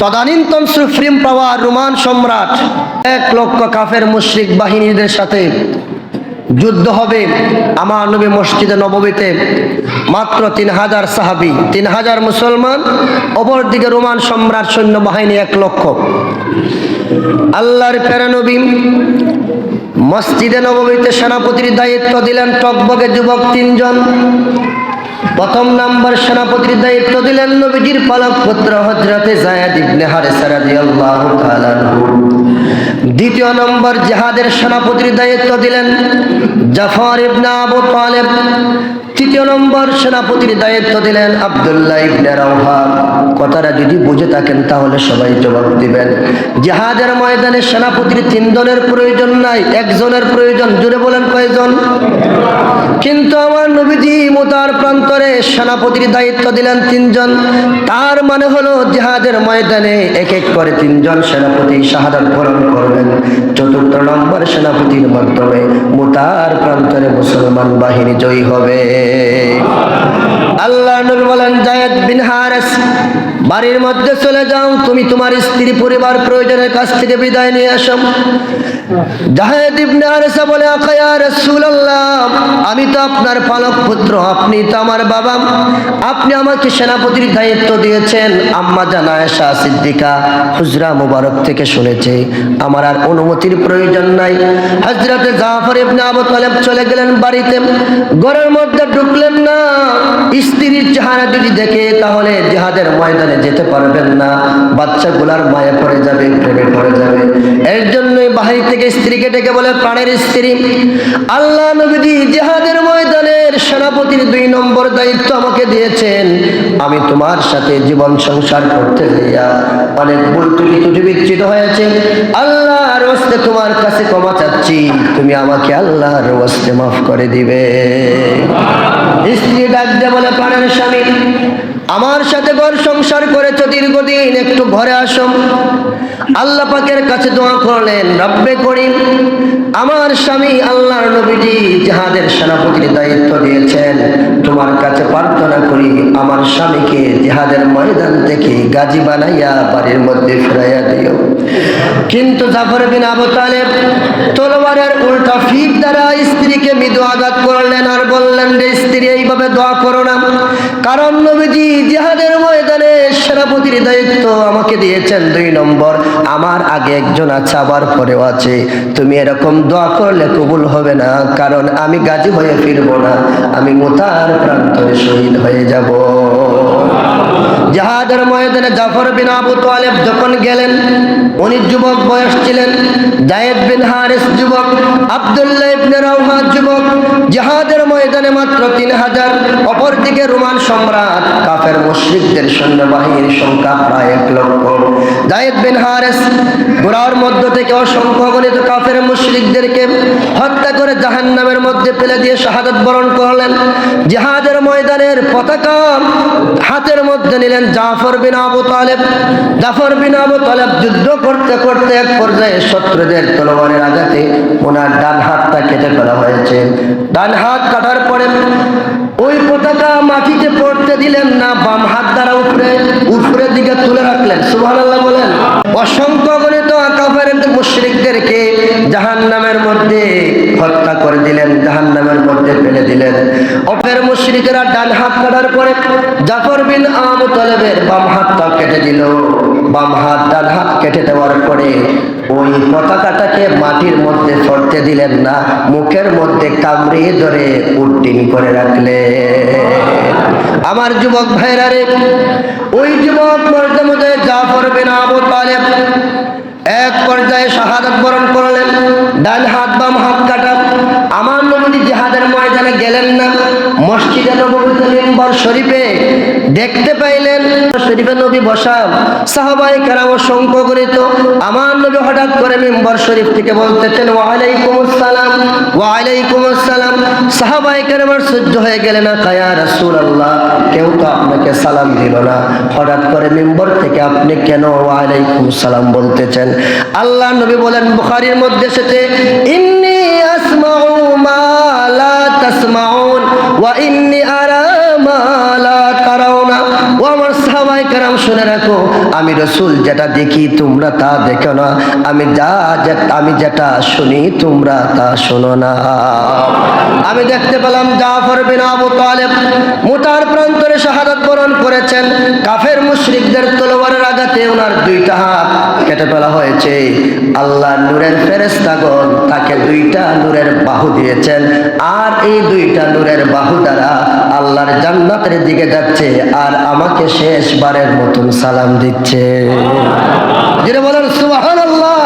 তদানীন্তন সুপ্রিম পাওয়ার রোমান সম্রাট এক লক্ষ কাফের মুশরিক বাহিনীদের সাথে যুদ্ধ হবে আমার নবী মসজিদে নববীতে মাত্র তিন হাজার সাহাবি, তিন হাজার মুসলমান অপরদিকে রোমান সম্রাট সৈন্য বাহিনী এক লক্ষ। আল্লাহর প্যারা নবী মসজিদে নববীতে সেনাপতির দায়িত্ব দিলেন টকবগে যুবক তিনজন। প্রথম নাম্বার সেনাপতির দায়িত্ব দিলেন নবীজির পালক পুত্র হজরতে জায়াদ ইবনে হারেসা রাদিয়াল্লাহু তাআলা। দ্বিতীয় নম্বর জিহাদের সেনাপতির দায়িত্ব দিলেন জাফর ইবনে আবু তালেব তৃতীয় নম্বর সেনাপতির দায়িত্ব দিলেন আব্দুল্লাহ ইবনে রাওহা কথাটা যদি বুঝে থাকেন তাহলে সবাই জবাব দিবেন। জিহাদের ময়দানে সেনাপতির তিনজনের প্রয়োজন নাই, একজনের প্রয়োজন জুড়ে বলেন কয়জন? কিন্তু আমার নবীজি মোতার প্রান্তরে সেনাপতির দায়িত্ব দিলেন তিনজন। তার মানে হলো জাহাজের ময়দানে এক এক করে তিনজন সেনাপতি শাহাদাত বরণ করবেন। চতুর্থ নম্বর সেনাপতির মাধ্যমে মোতার প্রান্তরে মুসলমান বাহিনী জয়ী হবে। আল্লাহ নবী বলেন, জায়েদ বিন হারেস, বাড়ির মধ্যে চলে যাও, তুমি তোমার স্ত্রী পরিবার প্রয়োজনের কাছ থেকে বিদায় নিয়ে আসো আমি তো আপনার পালক পুত্র, আপনি তো আমার বাবা। আপনি আমাকে সেনাপতির দায়িত্ব দিয়েছেন। আম্মা জানা সিদ্দিকা হুজরা মুবারক থেকে শুনেছে। আমার আর অনুমতির প্রয়োজন নাই। জাফর ইবনে আবু তালেব চলে গেলেন বাড়িতে। ঘরের মধ্যে ঢুকলেন না। স্ত্রীর চেহারা যদি দেখে, তাহলে জিহাদের ময়দানে যেতে পারবেন না। বাচ্চাগুলার মায়া পড়ে যাবে, প্রেমে পড়ে যাবে। এর জন্যই স্ত্রীকে ডেকে বলে, প্রাণের স্ত্রী, আল্লাহ নবীজি জিহাদের ময়দানের সেনাপতির দুই নম্বর দায়িত্ব আমাকে দিয়েছেন। আমি তোমার সাথে জীবন সংসার করতে যাইয়া অনেক ভুল ত্রুটি বিচ্ছিত হয়েছে, আল্লাহর ওয়াস্তে তোমার কাছে ক্ষমা চাচ্ছি। তুমি আমাকে আল্লাহর ওয়াস্তে মাফ করে দিবে। স্ত্রী ডাক দিয়ে বলে, প্রাণের স্বামী আমার সাথে ঘর সংসার করেছ দীর্ঘদিন, একটু ঘরে আসো। আল্লাহ পাকের কাছে দোয়া করলেন, রব্বে করিম, আমার স্বামী আল্লাহর নবীজি জাহাদের সেনাপতির দায়িত্ব দিয়েছেন। তোমার কাছে প্রার্থনা করি, আমার স্বামীকে জিহাদের ময়দান থেকে গাজী বানাইয়া বাড়ির মধ্যে ফিরাইয়া দিও। কিন্তু জাফর বিন আবু তালেব তলোয়ারের উল্টা ফিট দ্বারা স্ত্রীকে মৃদু আঘাত করলেন আর বললেন, রে স্ত্রী, এইভাবে দোয়া করো না। কারণ ময়দানে সেনাপতির দায়িত্ব আমাকে দিয়েছেন দুই নম্বর। আমার আগে একজন আছে, আবার পরেও আছে। তুমি এরকম দোয়া করলে কবুল হবে না, কারণ আমি গাজী হয়ে ফিরবো না। আমি মোতার প্রান্তরে শহীদ হয়ে যাব। জাহাদের ময়দানে জাফর বিন আবু তালেব যখন গেলেন, উনি যুবক বয়স ছিলেন, জায়েদ বিন হারিস যুবক, আব্দুল্লাহ ইবনে রাওহা যুবক ময়দানে মাত্র তিন হাজার, অপরদিকে রোমান সম্রাট, কাফের মুশরিকদের সৈন্যবাহিনীর সংখ্যা প্রায় এক লক্ষ। জায়েদ বিন হারেস গোড়ার মধ্য থেকে অসংখ্য গণিত কাফের মুশরিকদেরকে হত্যা করে জাহান্নামের মধ্যে ফেলে দিয়ে শাহাদাত বরণ করলেন। জিহাদের ময়দানের পতাকা হাতের মধ্যে নিলেন জাফর বিন আবু তালেব। জাফর বিন আবু তালেব যুদ্ধ করতে করতে এক পর্যায়ে শত্রুদের তলোয়ারের আঘাতে ওনার ডান হাতটা কেটে ফেলা হয়েছে। ডান হাত কাটার পরে ওই পতাকা মাটিতে পড়তে দিলেন না, বাম হাত দ্বারা উপরে, উপরের দিকে তুলে রাখলেন। সুবহানাল্লাহ বলেন, অসংখ্য গণিত কাফের মুশরিকদেরকে জাহান্নামের মধ্যে হত্যা করে দিলেন, জাহান্নামের মধ্যে ফেলে দিলেন। অপের মুশরিকেরা ডান হাত কাটার পরে জাফর বিন আবু তালেবের বাম হাতটা কেটে দিল। বাম হাত ডান হাত কেটে দেওয়ার পরে ওই পতাকাটাকে মাটির মধ্যে পড়তে দিলেন না, মুখের মধ্যে কামড়িয়ে ধরে উড্ডিন করে রাখলেন। আমার যুবক ভাইরা রে, ওই যুবক মধ্যে জাফর বিন আবু তালেব এক পর্যায়ে শাহাদাত বরণ করলেন। ডান হাত বাম হাত কাটা মিম্বর শরীফে দেখতে পাইলেন, শরীফে নবী বসা সাহাবাই কেরাম অসংখ্য করিত আমার নবী হঠাৎ করে মিম্বর শরীফ থেকে বলতেছেন ওয়ালাইকুম আসসালাম ওয়ালাইকুম আসসালাম সাহাবাই কেরামের সহ্য হয়ে গেলেন কায়া রাসূল আল্লাহ কেউ তো আপনাকে সালাম দিল না। হঠাৎ করে মিম্বর থেকে আপনি কেন ওয়ালাইকুম সালাম বলতেছেন? আল্লাহ নবী বলেন, বুখারীর মধ্যে এসেছে, ইন্নি আসমাউ মা লা তাসমাউন, ওয়া ইন্নি শুনে রাখো, আমি রসুল যেটা দেখি তোমরা তা দেখো না। আমি যা আমি যেটা শুনি তোমরা তা শোনো না। আমি দেখতে পেলাম জাফর বিন আবু তালেব মোতার প্রান্তরে শাহাদত বরণ করেছেন। কাফের মুশরিকদের তলোয়ারের আঘাতে ওনার দুইটা হাত কেটে ফেলা হয়েছে। আল্লাহ নূরের ফেরেস্তাগণ তাকে দুইটা নূরের বাহু দিয়েছেন। আর এই দুইটা নূরের বাহু দ্বারা আল্লাহর জান্নাতের দিকে যাচ্ছে আর আমাকে শেষবারের মতন সালাম দিচ্ছে। যেটা বলেন সুবহানাল্লাহ।